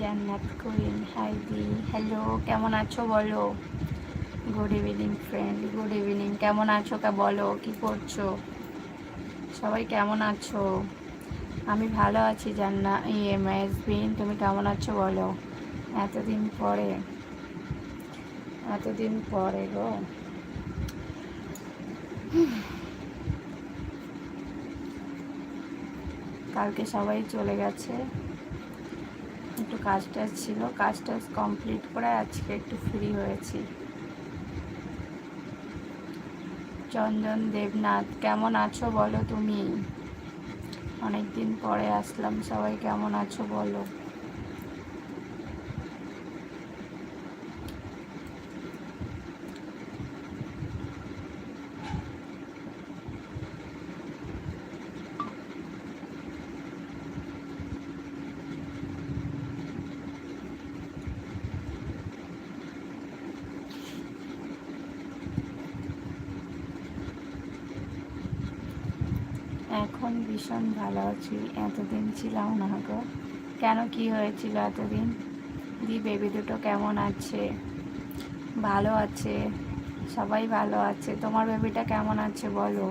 জান্নাত queen high দি hello কেমন আছো বলো? Good evening friend good evening কেমন আছো কা বলো, কি করছ? সবাই কেমন আছো? আমি ভালো আছি জান্না ইএমএস বিন তুমি কেমন আছো বলো? এতদিন পরে এতদিন পরে গো। কালকে সবাই চলে গেছে। কাজ টাজ ছিল, কাজ টাজ কমপ্লিট করে আজকে একটু ফ্রি হয়েছি। চন্দন দেবনাথ, কেমন আছো বলো তুমি? অনেকদিন পরে আসলাম, সবাই কেমন আছো বলো? এখন ভীষণ ভালো আছি। এতদিন ছিলাম না গো। কেন কি হয়েছিল এতদিন? দি বেবি দুটো কেমন আছে? ভালো আছে? সবাই ভালো আছে। তোমার বেবিটা কেমন আছে বলো?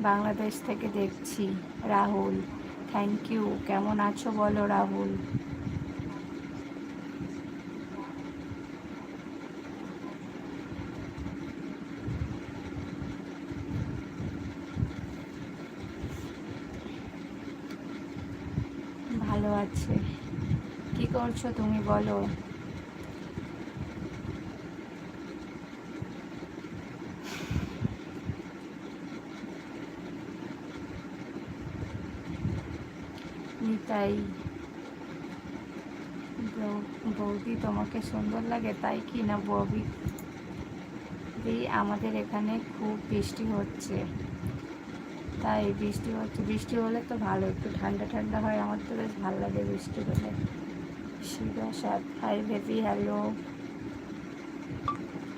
বাংলাদেশ থেকে দেখছি। রাহুল থ্যাংক ইউ কেমন আছো বলো রাহুল? ভালো আছে। কি করছ তুমি বলো। নিতাই, বৌ- বৌদি তোমাকে সুন্দর লাগে, তাই কি না বৌদি? আমাদের এখানে খুব বৃষ্টি হচ্ছে। তাই বৃষ্টি হচ্ছে, বৃষ্টি হলে তো ভালো, একটু ঠান্ডা ঠান্ডা হয়, আমার তো বেশ ভালো লাগে বৃষ্টি হলে। শিবা সাত hi baby hello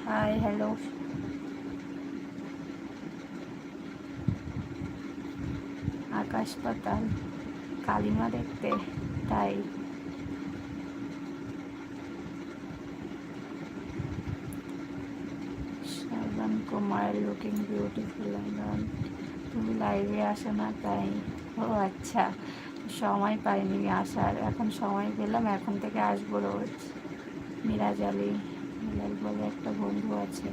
hi hello আকাশ পাতাল, কালিমা দেখতে, তাই। শ্রাবণ কুমার লুকিং বিউটিফুল তুমি লাইভে আসো না, তাই, ও আচ্ছা সময় পাইনি আসার, এখন সময় পেলাম, এখন থেকে আসব রোজ। মিরাজ আলী, মিরাজ বলে একটা বন্ধু আছে,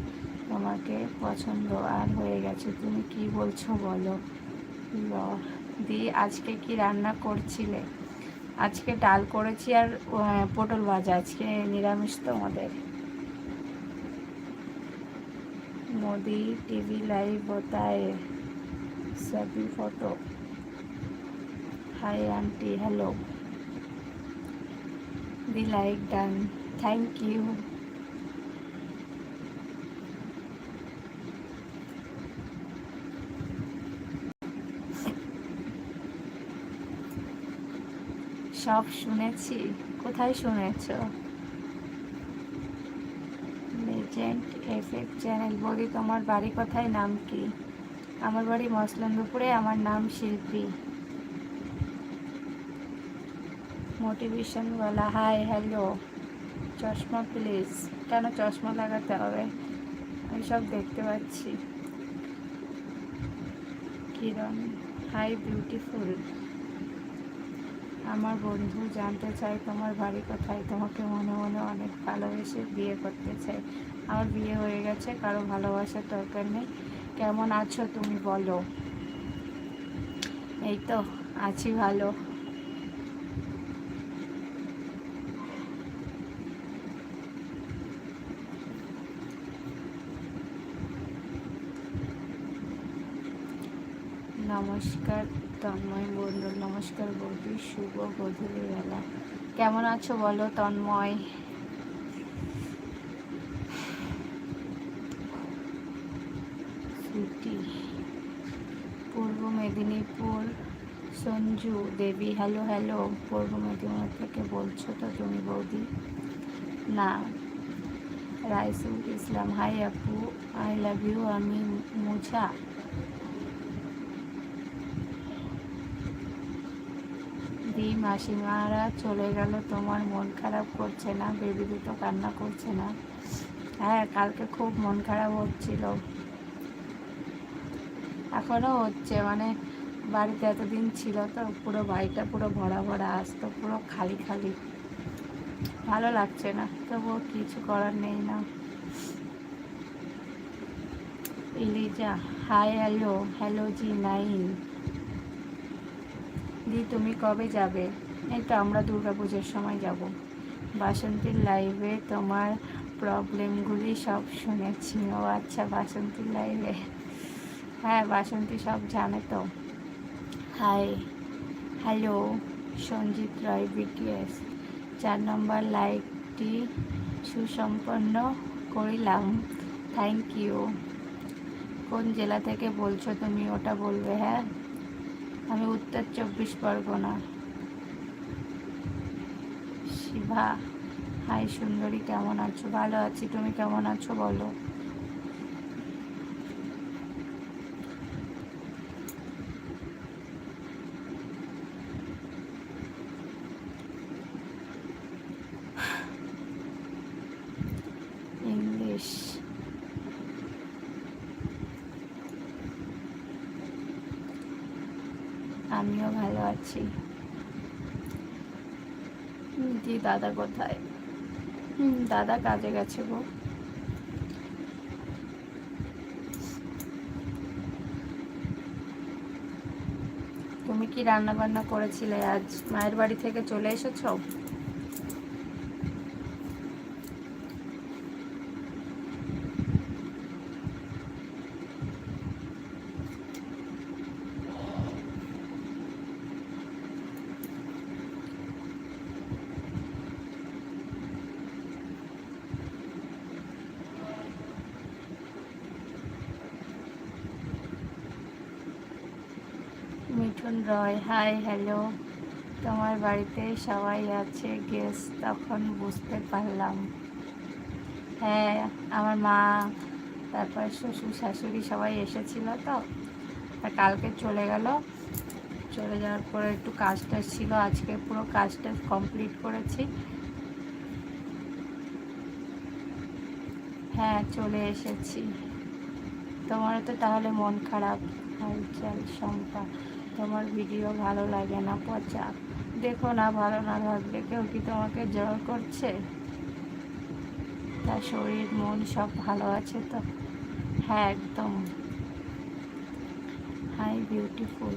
তোমাকে পছন্দ আর হয়ে গেছে, তুমি কি বলছো বলো? দি, আজকে কি রান্না করছিলে? আজকে ডাল করেছি আর পটল ভাজা, আজকে নিরামিষ তো আমাদের Modi TV live বোতায় selfie photo hi aunty hello the like done thank you সব শুনেছি। কোথায় শুনেছ? লেজেন্ড এফ চ্যানেল বলি, তোমার বাড়ি কোথায়? নাম কি? আমার বাড়ি মসলানপুরে আমার নাম শিল্পী। মোটিভেশন বলা হাই, হ্যালো, চশমা প্লিজ, কেন চশমা লাগাতে হবে? আমি সব দেখতে পাচ্ছি। Kiran, hi, beautiful. আমার বন্ধু জানতে চাই তোমার বাড়ি কোথায়, তোমাকে মনে মনে অনেক ভালোবেসে বিয়ে করতে চাই আমার বিয়ে হয়ে গেছে, কারও ভালোবাসার দরকার নেই। কেমন আছো তুমি বলো? এই তো, আছি ভালো। নমস্কার, তন্ময় বন্ধু, নমস্কার বৌদি, শুভ গধূলি বেলা। কেমন আছো বলো, Tanmoy Sweety Purba Medinipur Sanju, Debi hello hello Purba Medinipur থেকে বলছো তো তুমি বৌদি? না। রাইসুল ইসলাম হাই আপু আই লাভ ইউ আমি মুছা। দিদি মাসিমারা চলে গেল, তোমার মন খারাপ করছে না? বেবি দুটো কান্না করছে না? হ্যাঁ কালকে খুব মন খারাপ হচ্ছিল। এখনও হচ্ছে মানে বাড়িতে এতদিন ছিল তো, পুরো বাড়িটা পুরো ভরা ভরা আসতো, পুরো খালি খালি। ভালো লাগছে না, তবুও কিছু করার নেই না। Eliza, hi, hello hello ji, nine. দি, তুমি কবে যাবে? এই তো আমরা দুর্গা পুজোর সময় যাব। বাসন্তীর লাইভে তোমার প্রবলেমগুলি সব শুনেছি। ও আচ্ছা বাসন্তীর লাইভে হ্যাঁ বাসন্তী সব জানে তো। Hi, hello, Sanjit Roy BTS চার নম্বর লাইকটি সুসম্পন্ন করিলাম। থ্যাংক ইউ কোন জেলা থেকে বলছো তুমি ওটা বলবে হ্যাঁ? আমি উত্তর চব্বিশ পরগনা। শিভা হাই সুন্দরী, কেমন আছো? ভালো আছি, তুমি কেমন আছো বলো? আমিও ভালো আছি। দি দাদা কোথায়? হুম, দাদা কাজে গেছে গো। তুমি কি রান্না বান্না করেছিলে আজ? মায়ের বাড়ি থেকে চলে এসেছ? Mithun Roy, hi, hello. তোমার বাড়িতে সবাই আছে গেস তখন বুঝতে পারলাম। হ্যাঁ আমার মা, তারপর শ্বশুর, শাশুড়ি সবাই এসেছিল তো। কালকে চলে গেল। চলে যাওয়ার পরে একটু কাজটা ছিল, আজকে পুরো কাজটা কমপ্লিট করেছি। হ্যাঁ চলে এসেছি। তোমারও তো তাহলে মন খারাপ, হালচাল শম্পা তোমার ভিডিও ভালো লাগে না, পচা। দেখো না ভালো না লাগলে কেউ কি তোমাকে জল করছে? তার শরীর, মন সব ভালো আছে তো? হ্যাঁ একদম। Hi beautiful